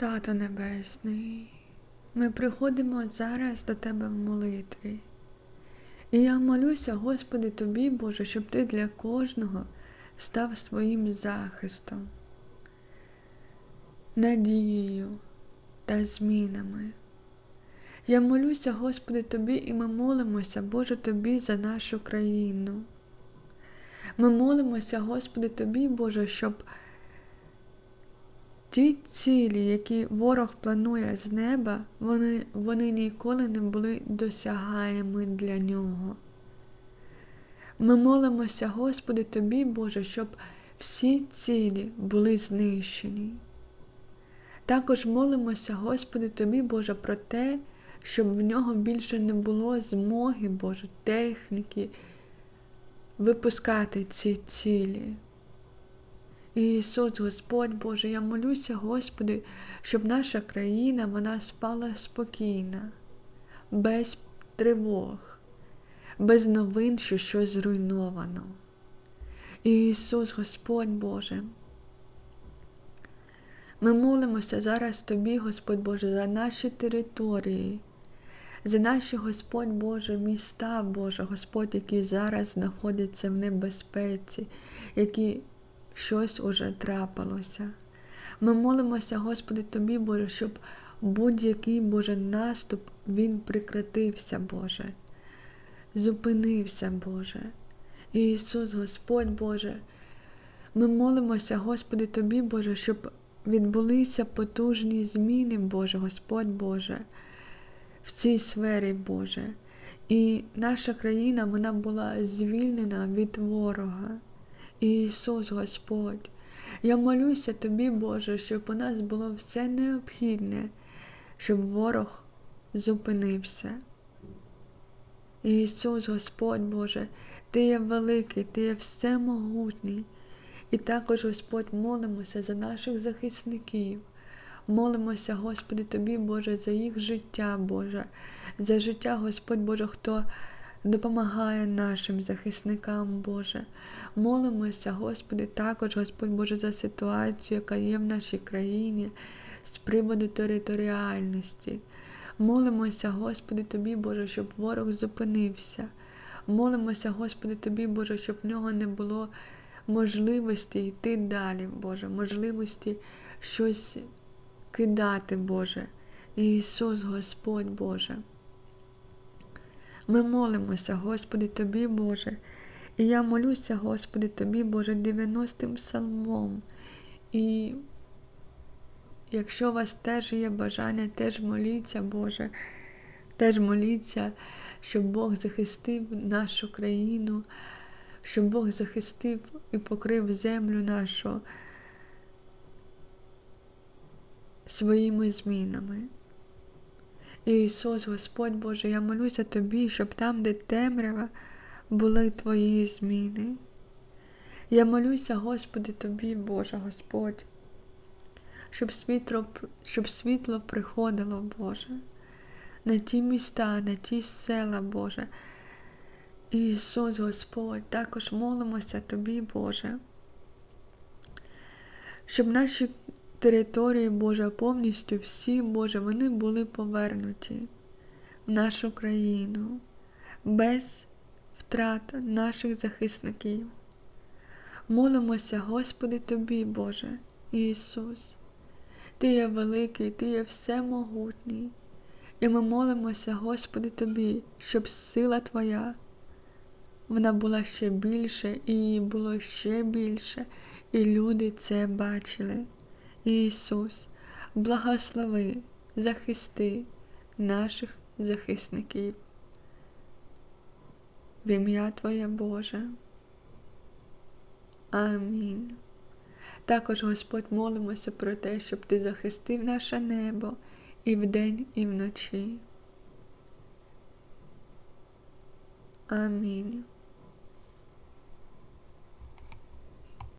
Тато Небесний, ми приходимо зараз до Тебе в молитві. І я молюся, Господи, Тобі, Боже, щоб Ти для кожного став своїм захистом, надією та змінами. Я молюся, Господи, Тобі, і ми молимося, Боже, Тобі за нашу країну. Ми молимося, Господи, Тобі, Боже, щоб ті цілі, які ворог планує з неба, вони, вони ніколи не були досягаємі для нього. Ми молимося, Господи, Тобі, Боже, щоб всі цілі були знищені. Також молимося, Господи, Тобі, Боже, про те, щоб в нього більше не було змоги, Боже, техніки випускати ці цілі. Ісус, Господь Боже, я молюся, Господи, щоб наша країна вона спала спокійна, без тривог, без новин, що щось зруйновано. Ісус, Господь Боже. Ми молимося зараз Тобі, Господь Боже, за наші території, за наші Господь Боже, міста, Боже, Господь, які зараз знаходяться в небезпеці, які щось уже трапилося. Ми молимося, Господи, Тобі, Боже, щоб будь-який Боже наступ Він прекратився, Боже, зупинився, Боже. Ісус, Господь Боже, ми молимося, Господи, Тобі, Боже, щоб відбулися потужні зміни, Боже, Господь Боже, в цій сфері, Боже. І наша країна вона була звільнена від ворога. Ісус Господь, я молюся Тобі, Боже, щоб у нас було все необхідне, щоб ворог зупинився. Ісус Господь Боже, Ти є великий, Ти є всемогутній. І також, Господь, молимося за наших захисників. Молимося, Господи, Тобі, Боже, за їх життя, Боже, за життя, Господь Боже, хто допомагає нашим захисникам, Боже. Молимося, Господи, також, Господь Боже, за ситуацію, яка є в нашій країні з приводу територіальності. Молимося, Господи, Тобі, Боже, щоб ворог зупинився. Молимося, Господи, Тобі, Боже, щоб в нього не було можливості йти далі, Боже, можливості щось кидати, Боже. Ісус, Господь Боже. Ми молимося, Господи, Тобі, Боже. І я молюся, Господи, Тобі, Боже, 90-м псалмом. І якщо у вас теж є бажання, теж моліться, Боже, теж моліться, щоб Бог захистив нашу країну, щоб Бог захистив і покрив землю нашу своїми змінами. Ісус, Господь Боже, я молюся Тобі, щоб там, де темрява, були Твої зміни. Я молюся, Господи, Тобі, Боже Господь, щоб світло, щоб світло приходило, Боже, на ті міста, на ті села, Боже. Ісус Господь, також молимося Тобі, Боже, щоб наші території, Боже, повністю всі, Боже, вони були повернуті в нашу країну без втрат наших захисників. Молимося, Господи, Тобі, Боже, Ісус. Ти є великий, Ти є всемогутній. І ми молимося, Господи, Тобі, щоб сила Твоя, вона була ще більше, і її було ще більше, і люди це бачили. Ісус, благослови, захисти наших захисників. В ім'я Твоє Боже. Амінь. Також, Господь, молимося про те, щоб Ти захистив наше небо і вдень, і вночі. Амінь.